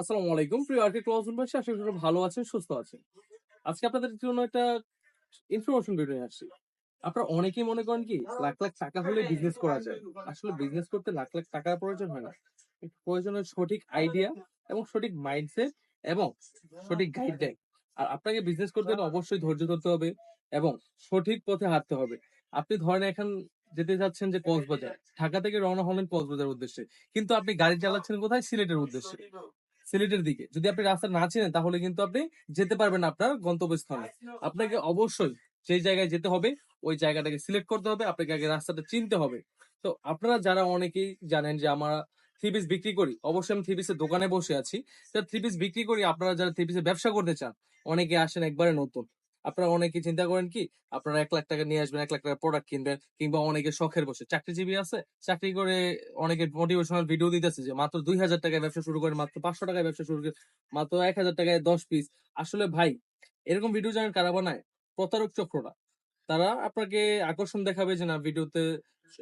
আসসালামু আলাইকুম। প্রিয় আর্কিট ক্লাস ভাই, আশা করি ভালো আছেন, সুস্থ আছেন। আজকে আপনাদের জন্য একটা ইনফরমেশন ভিডিও আসছি। আপনারা অনেকেই মনে করেন কি, লাখ লাখ টাকা হলে বিজনেস করা যায়। আসলে বিজনেস করতে লাখ লাখ টাকার প্রয়োজন হয় না। প্রয়োজন হয় সঠিক আইডিয়া এবং সঠিক মাইন্ডসেট এবং সঠিক গাইডলাইন আর আপনাকে বিজনেস করতে হলে অবশ্যই ধৈর্য ধরতে হবে এবং সঠিক পথে হাঁটতে হবে। আপনি ধরেন এখন যেতে যাচ্ছেন যে কক্সবাজার, ঢাকা থেকে রওনা হলেন কক্সবাজার উদ্দেশ্যে। কিন্তু আপনি গাড়ি চালাচ্ছেন কোথায়? সিলেটের উদ্দেশ্যে। সিলেটের দিকে। যদি আপনি রাস্তা না চেনেন, তাহলে কিন্তু আপনি যেতে পারবেন আপনার গন্তব্যস্থলে। আপনাকে অবশ্যই যেই জায়গায় যেতে হবে, ওই জায়গাটাকে সিলেক্ট করতে হবে, আপনাকে আগে রাস্তাটা চিনতে হবে। তো আপনারা যারা অনেকেই জানেন যে আমরা থ্রি পিস বিক্রি করি, অবশ্যই আমি থ্রি পিসের দোকানে বসে আছি। থ্রি পিস বিক্রি করি, আপনারা যারা থ্রি পিসের ব্যবসা করতে চান, অনেকে আসেন একবারে নতুন। আপনারা অনেকে চিন্তা করেন কি, আপনারা এক লাখ টাকা নিয়ে আসবেন, এক লাখ টাকা প্রোডাক্ট কিনবেন কিংবা অনেকে শখের বসে। চাকরিজীবী আছে, চাকরি করে অনেকে মোটিভেশনাল ভিডিও দিতেছে যে মাত্র দুই হাজার টাকায় ব্যবসা শুরু করেন মাত্র পাঁচশো টাকায় ব্যবসা শুরু করেন মাত্র এক হাজার টাকায় দশ পিস আসলে ভাই, এরকম ভিডিও জানেন কারা বানায়? প্রতারক চক্ররা। তারা আপনাকে আকর্ষণ দেখাবে যে না ভিডিওতে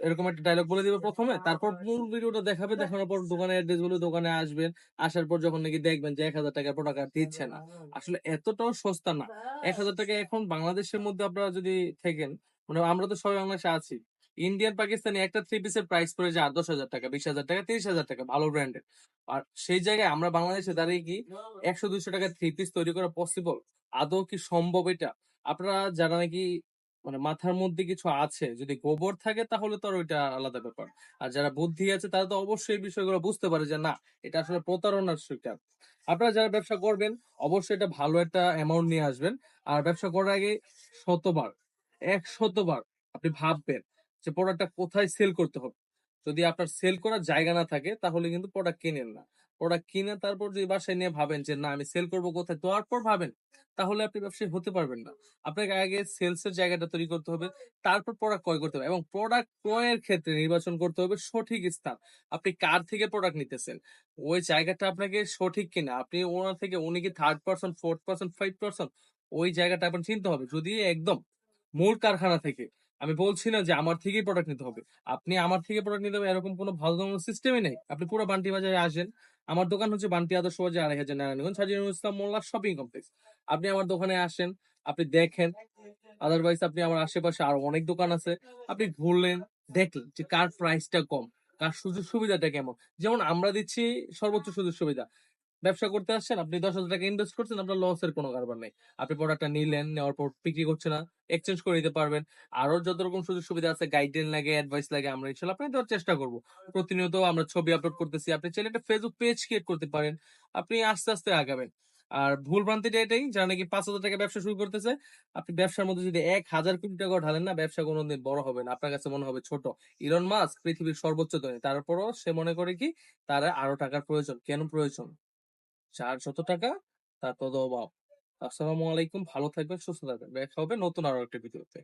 এরকম একটা ডায়লগ বলে দিবে প্রথমে তারপর মূল ভিডিওটা দেখাবে দেখানোর পর দোকানে অ্যাড্রেস বলে দোকানে আসবেন আসার পর যখন নাকি দেখবেন যে এক হাজার টাকা প্রোডাক্ট দিচ্ছে না। আসলে এতটাও সস্তা না। এক হাজার টাকা এখন বাংলাদেশের মধ্যে আপনারা যদি থাকেন মানে আমরা তো সবাই বাংলাদেশে আছি ইন্ডিয়ান পাকিস্তানি একটা থ্রি পিসের প্রাইস পড়ে যায় আট দশ হাজার টাকা বিশ হাজার টাকা তিরিশ হাজার টাকা ভালো ব্র্যান্ডের আর সেই জায়গায় আমরা বাংলাদেশে দাঁড়িয়ে কি একশো দুইশো টাকা থ্রি পিস তৈরি করা পসিবল আদৌ কি সম্ভব এটা? আপনারা যারা নাকি মানে মাথার মধ্যে কিছু আছে, যদি গোবর থাকে তাহলে তো আর ওইটা আলাদা ব্যাপার। আর যারা বুদ্ধি আছে তারা তো অবশ্যই বিষয়গুলো বুঝতে পারে যে না, এটা আসলে প্রতারণার শিকার। আপনারা যারা ব্যবসা করবেন, অবশ্যই এটা ভালো একটা অ্যামাউন্ট নিয়ে আসবেন। আর ব্যবসা করার আগে শতবার এক শতবার আপনি ভাববেন যে প্রোডাক্টটা কোথায় সেল করতে হবে। যদি আপনার সেল করার জায়গা না থাকে তাহলে কিন্তু প্রোডাক্ট কেনেন না। প্রোডাক্ট কিনে তারপর যদি বাসায় নিয়ে ভাবেন যে, না, আমি সেল করব কোথায়? তারপর ভাবেন, তাহলে আপনি ব্যবসায়ী হতে পারবেন না। আপনাকে আগে সেলস এর জায়গাটা তৈরি করতে হবে, তারপর প্রোডাক্ট ক্রয় করতে হবে এবং প্রোডাক্ট ক্রয়ের ক্ষেত্রে নির্বাচন করতে হবে সঠিক স্থান। আপনি কার থেকে প্রোডাক্ট নিতেছেন? ওই জায়গাটা আপনাকে সঠিক কিনা? আপনি ওনার থেকে, উনি কি third person fourth person five person ওই জায়গাটা আপনার চিনতে হবে। যদি একদম মূল কারখানা থেকে, আমি বলছি না যে আমার থেকেই প্রোডাক্ট নিতে হবে। আপনি আমার থেকে প্রোডাক্ট নিতে হবে, এরকম কোনো ভালো ধরনের সিস্টেমই নেই। আপনি পুরো বান্টি বাজারে আসেন আমার দোকান হচ্ছে বান্তি আদর্শ বাজার, আড়াই হাজার নারায়ণগঞ্জ সাজিনুল ইসলাম মোল্লা শপিং কমপ্লেক্স। আপনি আমার দোকানে আসেন, আপনি দেখেন। আদারওয়াইজ আপনি আমার আশেপাশে আরও অনেক দোকান আছে। আপনি ঘুরলেন, দেখলেন যে কার প্রাইসটা কম, কার সুযোগ সুবিধাটা কেমন। যেমন আমরা দিচ্ছি সর্বোচ্চ সুযোগ সুবিধা। ব্যবসা করতে আসছেন, আপনি দশ হাজার টাকা ইনভেস্ট করছেন, আপনার লসের কোনো কারবার নেই। আপনি প্রোডাক্টটা নিলেন, নেওয়ার পর বিক্রি করছে না এক্সচেঞ্জ করে দিতে পারবেন। আরও যত রকম সুযোগ সুবিধা আছে গাইডলাইন লাগে অ্যাডভাইস লাগে, আমরা ইনশাল্লাহ আপনাকে দেওয়ার চেষ্টা করব। প্রতিনিয়ত আমরা ছবি আপলোড করতেছি, আপনি চাইলে একটা ফেসবুক পেজ ক্রিয়েট করতে পারেন, আপনি আস্তে আস্তে আগাবেন। আর ভুল ভ্রান্তিটা এটাই, যারা নাকি পাঁচ হাজার টাকা ব্যবসা শুরু করতেছে, আপনি ব্যবসার মধ্যে যদি এক হাজার কোটি টাকা ঢালেন না, ব্যবসা কোনোদিন বড় হবে না। আপনার কাছে মনে হবে ছোট। ইলন মাস্ক পৃথিবীর সর্বোচ্চ ধনী, তারপরও সে মনে করে কি, তার আরও টাকার প্রয়োজন। কেন প্রয়োজন? যার শত টাকা তার তত অভাব আসসালামু আলাইকুম, ভালো থাকবেন, সুস্থ থাকবেন। দেখা হবে নতুন আরও একটা ভিডিওতে।